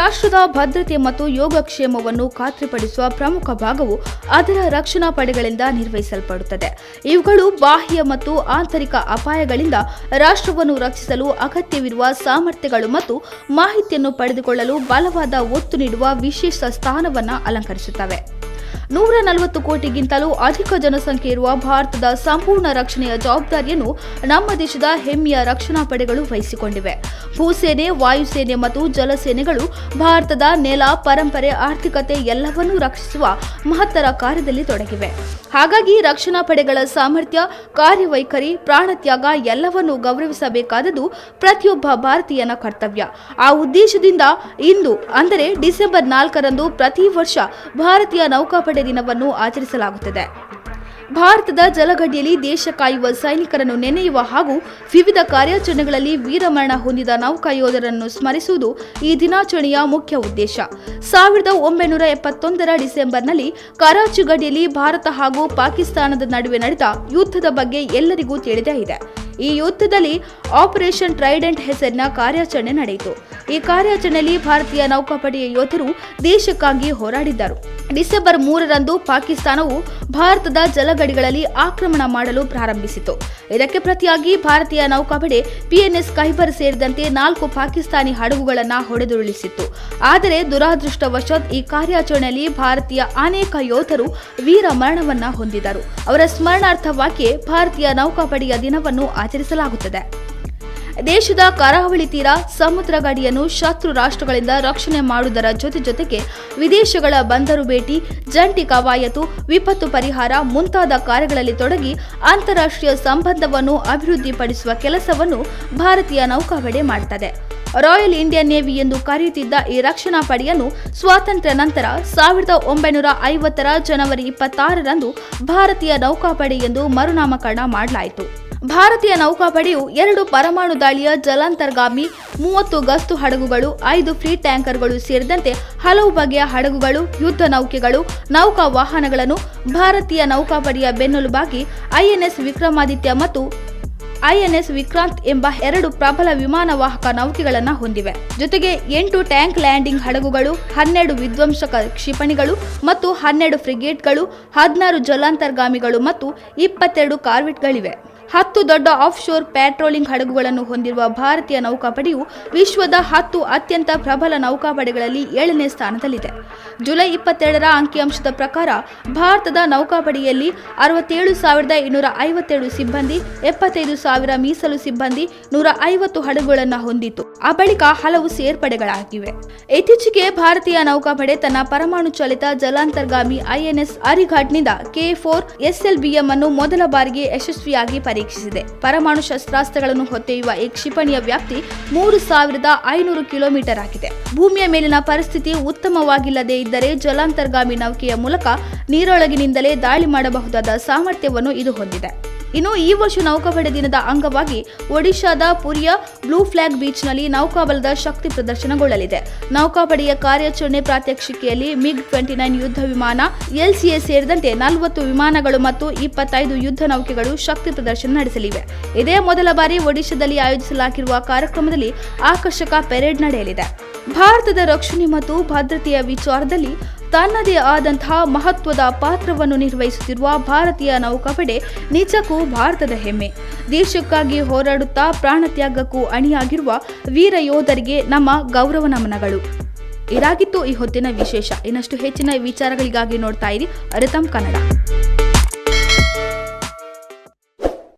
ರಾಷ್ಟ್ರದ ಭದ್ರತೆ ಮತ್ತು ಯೋಗಕ್ಷೇಮವನ್ನು ಖಾತ್ರಿಪಡಿಸುವ ಪ್ರಮುಖ ಭಾಗವು ಅದರ ರಕ್ಷಣಾ ಪಡೆಗಳಿಂದ ನಿರ್ವಹಿಸಲ್ಪಡುತ್ತದೆ. ಇವುಗಳು ಬಾಹ್ಯ ಮತ್ತು ಆಂತರಿಕ ಅಪಾಯಗಳಿಂದ ರಾಷ್ಟ್ರವನ್ನು ರಕ್ಷಿಸಲು ಅಗತ್ಯವಿರುವ ಸಾಮರ್ಥ್ಯಗಳು ಮತ್ತು ಮಾಹಿತಿಯನ್ನು ಪಡೆದುಕೊಳ್ಳಲು ಬಲವಾದ ಒತ್ತು ನೀಡುವ ವಿಶೇಷ ಸ್ಥಾನವನ್ನು ಅಲಂಕರಿಸುತ್ತವೆ. ನೂರ ನಲವತ್ತು ಕೋಟಿಗಿಂತಲೂ ಅಧಿಕ ಜನಸಂಖ್ಯೆ ಇರುವ ಭಾರತದ ಸಂಪೂರ್ಣ ರಕ್ಷಣೆಯ ಜವಾಬ್ದಾರಿಯನ್ನು ನಮ್ಮ ದೇಶದ ಹೆಮ್ಮೆಯ ರಕ್ಷಣಾ ಪಡೆಗಳು ವಹಿಸಿಕೊಂಡಿವೆ. ಭೂಸೇನೆ, ವಾಯುಸೇನೆ ಮತ್ತು ಜಲಸೇನೆಗಳು ಭಾರತದ ನೆಲ, ಪರಂಪರೆ, ಆರ್ಥಿಕತೆ ಎಲ್ಲವನ್ನೂ ರಕ್ಷಿಸುವ ಮಹತ್ತರ ಕಾರ್ಯದಲ್ಲಿ ತೊಡಗಿವೆ. ಹಾಗಾಗಿ ರಕ್ಷಣಾ ಪಡೆಗಳ ಸಾಮರ್ಥ್ಯ, ಕಾರ್ಯವೈಖರಿ, ಪ್ರಾಣತ್ಯಾಗ ಎಲ್ಲವನ್ನೂ ಗೌರವಿಸಬೇಕಾದದ್ದು ಪ್ರತಿಯೊಬ್ಬ ಭಾರತೀಯನ ಕರ್ತವ್ಯ. ಆ ಉದ್ದೇಶದಿಂದ ಇಂದು, ಅಂದರೆ ಡಿಸೆಂಬರ್ ನಾಲ್ಕರಂದು ಪ್ರತಿ ವರ್ಷ ಭಾರತೀಯ ನೌಕಾಪಡೆ ದಿನವನ್ನು ಆಚರಿಸಲಾಗುತ್ತದೆ. ಭಾರತದ ಜಲಗಡಿಯಲ್ಲಿ ದೇಶ ಕಾಯುವ ಸೈನಿಕರನ್ನು ನೆನೆಯುವ ಹಾಗೂ ವಿವಿಧ ಕಾರ್ಯಾಚರಣೆಗಳಲ್ಲಿ ವೀರಮರಣ ಹೊಂದಿದ ನೌಕಾ ಯೋಧರನ್ನು ಸ್ಮರಿಸುವುದು ಈ ದಿನಾಚರಣೆಯ ಮುಖ್ಯ ಉದ್ದೇಶ. ಸಾವಿರದ ಒಂಬೈನೂರ ಎಪ್ಪತ್ತೊಂದರ ಡಿಸೆಂಬರ್ನಲ್ಲಿ ಕರಾಚಿ ಗಡಿಯಲ್ಲಿ ಭಾರತ ಹಾಗೂ ಪಾಕಿಸ್ತಾನದ ನಡುವೆ ನಡೆದ ಯುದ್ಧದ ಬಗ್ಗೆ ಎಲ್ಲರಿಗೂ ತಿಳಿದೇ ಇದೆ. ಈ ಯುದ್ಧದಲ್ಲಿ ಆಪರೇಷನ್ ಟ್ರೈಡೆಂಟ್ ಹೆಸರಿನ ಕಾರ್ಯಾಚರಣೆ ನಡೆಯಿತು. ಈ ಕಾರ್ಯಾಚರಣೆಯಲ್ಲಿ ಭಾರತೀಯ ನೌಕಾಪಡೆಯ ಯೋಧರು ದೇಶಕ್ಕಾಗಿ ಹೋರಾಡಿದ್ದರು. ಡಿಸೆಂಬರ್ ಮೂರರಂದು ಪಾಕಿಸ್ತಾನವು ಭಾರತದ ಜಲಗಡಿಗಳಲ್ಲಿ ಆಕ್ರಮಣ ಮಾಡಲು ಪ್ರಾರಂಭಿಸಿತು. ಇದಕ್ಕೆ ಪ್ರತಿಯಾಗಿ ಭಾರತೀಯ ನೌಕಾಪಡೆ ಪಿಎನ್ಎಸ್ ಕೈಬರ್ ಸೇರಿದಂತೆ ನಾಲ್ಕು ಪಾಕಿಸ್ತಾನಿ ಹಡಗುಗಳನ್ನು ಹೊಡೆದುರುಳಿಸಿತ್ತು. ಆದರೆ ದುರಾದೃಷ್ಟವಶಾತ್ ಈ ಕಾರ್ಯಾಚರಣೆಯಲ್ಲಿ ಭಾರತೀಯ ಅನೇಕ ಯೋಧರು ವೀರ ಮರಣವನ್ನ ಹೊಂದಿದರು. ಅವರ ಸ್ಮರಣಾರ್ಥವಾಗಿ ಭಾರತೀಯ ನೌಕಾಪಡೆಯ ದಿನವನ್ನು ಆಚರಿಸಲಾಗುತ್ತದೆ. ದೇಶದ ಕರಾವಳಿ ತೀರ ಸಮುದ್ರ ಗಡಿಯನ್ನು ಶತ್ರು ರಾಷ್ಟ್ರಗಳಿಂದ ರಕ್ಷಣೆ ಮಾಡುವುದರ ಜೊತೆ ಜೊತೆಗೆ ವಿದೇಶಗಳ ಬಂದರು ಭೇಟಿ, ಜಂಟಿ ಕವಾಯತು, ವಿಪತ್ತು ಪರಿಹಾರ ಮುಂತಾದ ಕಾರ್ಯಗಳಲ್ಲಿ ತೊಡಗಿ ಅಂತಾರಾಷ್ಟ್ರೀಯ ಸಂಬಂಧವನ್ನು ಅಭಿವೃದ್ಧಿಪಡಿಸುವ ಕೆಲಸವನ್ನು ಭಾರತೀಯ ನೌಕಾಪಡೆ ಮಾಡುತ್ತದೆ ರಾಯಲ್ ಇಂಡಿಯನ್ ನೇವಿ ಎಂದು ಕರೆಯುತ್ತಿದ್ದ ಈ ರಕ್ಷಣಾ ಪಡೆಯನ್ನು ಸ್ವಾತಂತ್ರ್ಯ ನಂತರ ಸಾವಿರದ ಒಂಬೈನೂರ ಐವತ್ತರ ಜನವರಿ ಇಪ್ಪತ್ತಾರರಂದು ಭಾರತೀಯ ನೌಕಾಪಡೆ ಎಂದು ಮರುನಾಮಕರಣ ಮಾಡಲಾಯಿತು. ಭಾರತೀಯ ನೌಕಾಪಡೆಯು ಎರಡು ಪರಮಾಣು ದಾಳಿಯ ಜಲಾಂತರ್ಗಾಮಿ, ಮೂವತ್ತು ಗಸ್ತು ಹಡಗುಗಳು, ಐದು ಫ್ರೀ ಟ್ಯಾಂಕರ್ಗಳು ಸೇರಿದಂತೆ ಹಲವು ಬಗೆಯ ಹಡಗುಗಳು, ಯುದ್ಧ ನೌಕೆಗಳು, ನೌಕಾ ವಾಹನಗಳನ್ನು ಭಾರತೀಯ ನೌಕಾಪಡೆಯ ಬೆನ್ನೆಲುಬಾಗಿ ಐಎನ್ಎಸ್ ವಿಕ್ರಮಾದಿತ್ಯ ಮತ್ತು ಐಎನ್ಎಸ್ ವಿಕ್ರಾಂತ್ ಎಂಬ ಎರಡು ಪ್ರಬಲ ವಿಮಾನವಾಹಕ ನೌಕೆಗಳನ್ನು ಹೊಂದಿವೆ. ಜೊತೆಗೆ ಎಂಟು ಟ್ಯಾಂಕ್ ಲ್ಯಾಂಡಿಂಗ್ ಹಡಗುಗಳು, ಹನ್ನೆರಡು ವಿಧ್ವಂಸಕ ಕ್ಷಿಪಣಿಗಳು ಮತ್ತು ಹನ್ನೆರಡು ಫ್ರಿಗೇಟ್ಗಳು, ಹದಿನಾರು ಜಲಾಂತರ್ಗಾಮಿಗಳು ಮತ್ತು ಇಪ್ಪತ್ತೆರಡು ಕಾರ್ವೆಟ್ಗಳಿವೆ. ಹತ್ತು ದೊಡ್ಡ ಆಫ್ ಶೋರ್ ಪ್ಯಾಟ್ರೋಲಿಂಗ್ ಹಡಗುಗಳನ್ನು ಹೊಂದಿರುವ ಭಾರತೀಯ ನೌಕಾಪಡೆಯು ವಿಶ್ವದ ಹತ್ತು ಅತ್ಯಂತ ಪ್ರಬಲ ನೌಕಾಪಡೆಗಳಲ್ಲಿ ಏಳನೇ ಸ್ಥಾನದಲ್ಲಿದೆ. ಜುಲೈ ಇಪ್ಪತ್ತೆರಡರ ಅಂಕಿಅಂಶದ ಪ್ರಕಾರ ಭಾರತದ ನೌಕಾಪಡೆಯಲ್ಲಿ ಅರವತ್ತೇಳು ಸಾವಿರದ ಇನ್ನೂರ ಐವತ್ತೇಳು ಸಿಬ್ಬಂದಿ, ಎಪ್ಪತ್ತೈದು ಸಾವಿರ ಮೀಸಲು ಸಿಬ್ಬಂದಿ, ನೂರ ಐವತ್ತು ಹಡಗುಗಳನ್ನು ಹೊಂದಿತ್ತು. ಆ ಬಳಿಕ ಹಲವು ಸೇರ್ಪಡೆಗಳಾಗಿವೆ. ಇತ್ತೀಚೆಗೆ ಭಾರತೀಯ ನೌಕಾಪಡೆ ತನ್ನ ಪರಮಾಣು ಚಾಲಿತ ಜಲಾಂತರ್ಗಾಮಿ ಐಎನ್ಎಸ್ ಅರಿಘಾಟ್ನಿಂದ ಕೆ ಫೋರ್ ಎಸ್ಎಲ್ಬಿಎಂ ಅನ್ನು ಮೊದಲ ಬಾರಿಗೆ ಯಶಸ್ವಿಯಾಗಿ ಪರೀಕ್ಷಿಸಿದೆ. ಪರಮಾಣು ಶಸ್ತ್ರಾಸ್ತ್ರಗಳನ್ನು ಹೊತ್ತೊಯ್ಯುವ ಈ ಕ್ಷಿಪಣಿಯ ವ್ಯಾಪ್ತಿ ಮೂರು ಸಾವಿರದ ಐನೂರು ಕಿಲೋಮೀಟರ್ ಆಗಿದೆ. ಭೂಮಿಯ ಮೇಲಿನ ಪರಿಸ್ಥಿತಿ ಉತ್ತಮವಾಗಿಲ್ಲದೆ ಇದ್ದರೆ ಜಲಾಂತರ್ಗಾಮಿ ನೌಕೆಯ ಮೂಲಕ ನೀರೊಳಗಿನಿಂದಲೇ ದಾಳಿ ಮಾಡಬಹುದಾದ ಸಾಮರ್ಥ್ಯವನ್ನು ಇದು ಹೊಂದಿದೆ. ಇನ್ನು ಈ ವರ್ಷ ನೌಕಾಪಡೆ ದಿನದ ಅಂಗವಾಗಿ ಒಡಿಶಾದ ಪುರಿಯ ಬ್ಲೂ ಫ್ಲಾಗ್ ಬೀಚ್ನಲ್ಲಿ ನೌಕಾಬಲದ ಶಕ್ತಿ ಪ್ರದರ್ಶನಗೊಳ್ಳಲಿದೆ. ನೌಕಾಪಡೆಯ ಕಾರ್ಯಾಚರಣೆ ಪ್ರಾತ್ಯಕ್ಷಿಕೆಯಲ್ಲಿ ಮಿಗ್ ಟ್ವೆಂಟಿ ನೈನ್ ಯುದ್ಧ ವಿಮಾನ ಎಲ್ಸಿಎ ಸೇರಿದಂತೆ ನಲವತ್ತು ವಿಮಾನಗಳು ಮತ್ತು ಇಪ್ಪತ್ತೈದು ಯುದ್ಧ ನೌಕೆಗಳು ಶಕ್ತಿ ಪ್ರದರ್ಶನ ನಡೆಸಲಿವೆ. ಇದೇ ಮೊದಲ ಬಾರಿ ಒಡಿಶಾದಲ್ಲಿ ಆಯೋಜಿಸಲಾಗಿರುವ ಕಾರ್ಯಕ್ರಮದಲ್ಲಿ ಆಕರ್ಷಕ ಪೆರೇಡ್ ನಡೆಯಲಿದೆ. ಭಾರತದ ರಕ್ಷಣೆ ಮತ್ತು ಭದ್ರತೆಯ ವಿಚಾರದಲ್ಲಿ ತನ್ನದೇ ಆದಂತಹ ಮಹತ್ವದ ಪಾತ್ರವನ್ನು ನಿರ್ವಹಿಸುತ್ತಿರುವ ಭಾರತೀಯ ನೌಕಾಪಡೆ ನಿಜಕ್ಕೂ ಭಾರತದ ಹೆಮ್ಮೆ. ದೇಶಕ್ಕಾಗಿ ಹೋರಾಡುತ್ತಾ ಪ್ರಾಣತ್ಯಾಗಕ್ಕೂ ಅಣಿಯಾಗಿರುವ ವೀರ ಯೋಧರಿಗೆ ನಮ್ಮ ಗೌರವ ನಮನಗಳು. ಇದಾಗಿತ್ತು ಈ ಹೊತ್ತಿನ ವಿಶೇಷ. ಇನ್ನಷ್ಟು ಹೆಚ್ಚಿನ ವಿಚಾರಗಳಿಗಾಗಿ ನೋಡ್ತಾ ಇರಿ ಅರಿತಂ ಕನ್ನಡ.